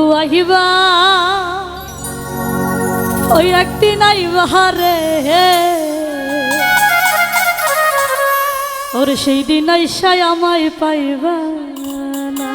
বন্ধু আহিবা। ওই একদিন আইবা হারে ওর সেই দিন আইসায় আমায় পাইবা না।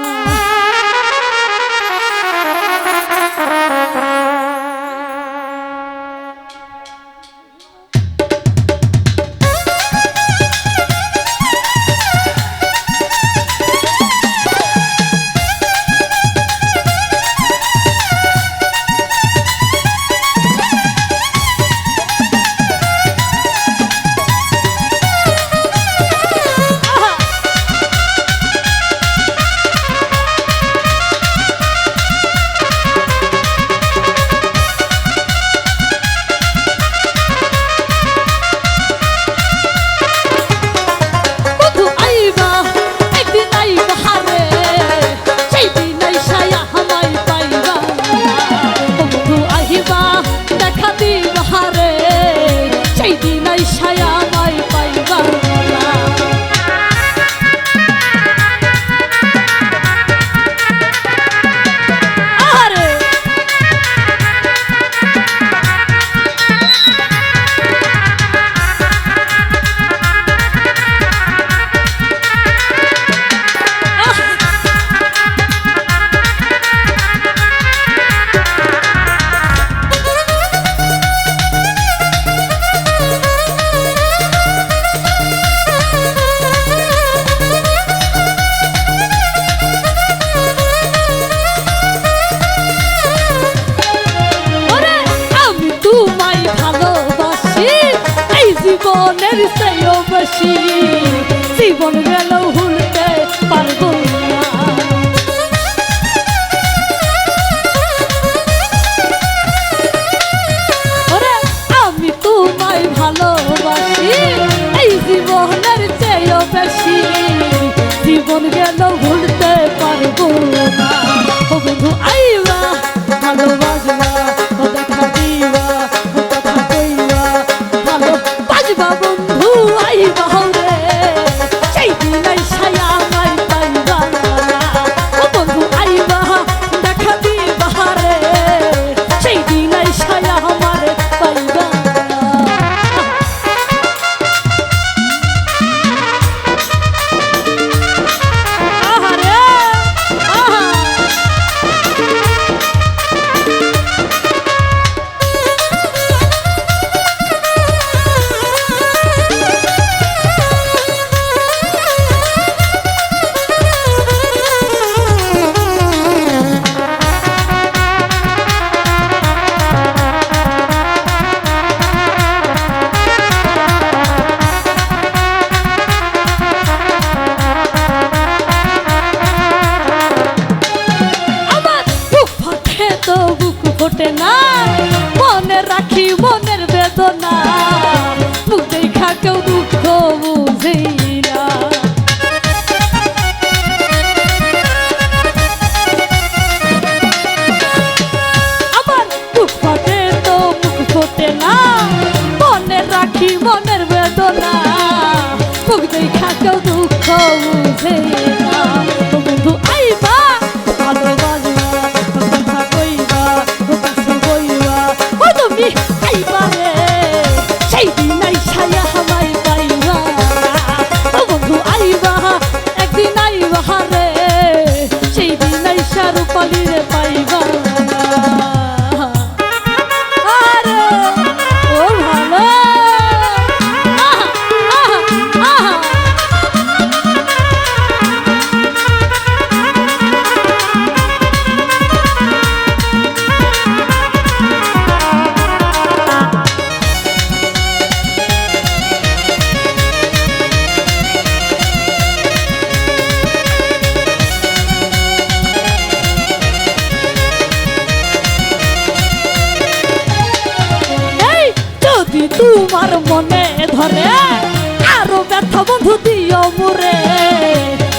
জীবনের চেয়েও বেশি। জীবন গেল ভুলতে পারব এই জীবন ভুলতে পারব না। বন্ধু, আইবা, ভালোবাসবা। ঘটে না মনে রাখি মনের বেদনা। মুখ দেখা কেউ দুঃখ বুঝেই পাইবা তোমার মনে ধরে আরও ব্যথা বন্ধু দিও মোরে।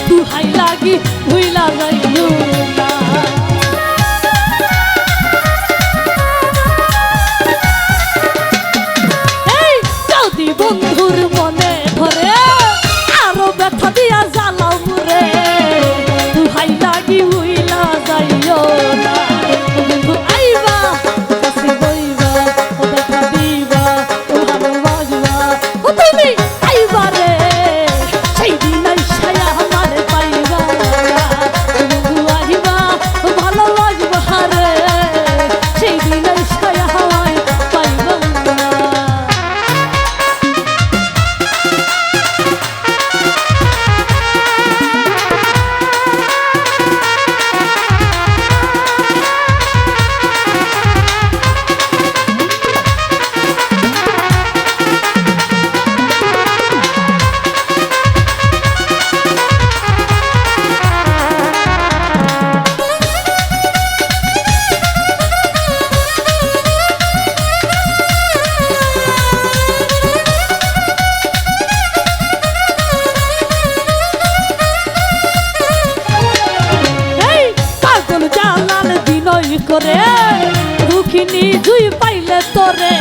তুহাই লাগি ভুইলা যাই করে দুঃখিনী দুই পাইলে তোরে।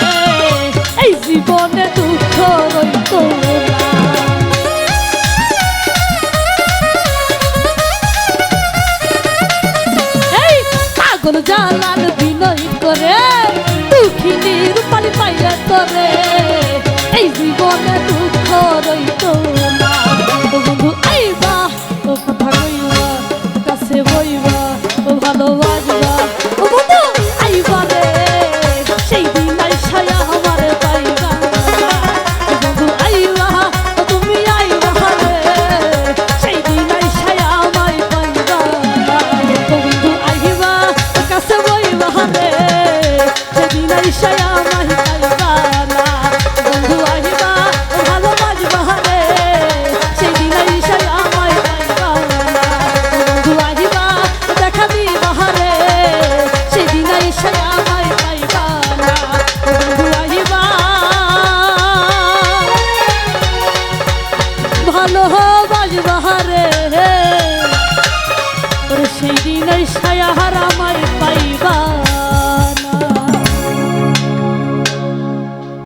বাজবাহারে সেই দিন সায়া হারামায়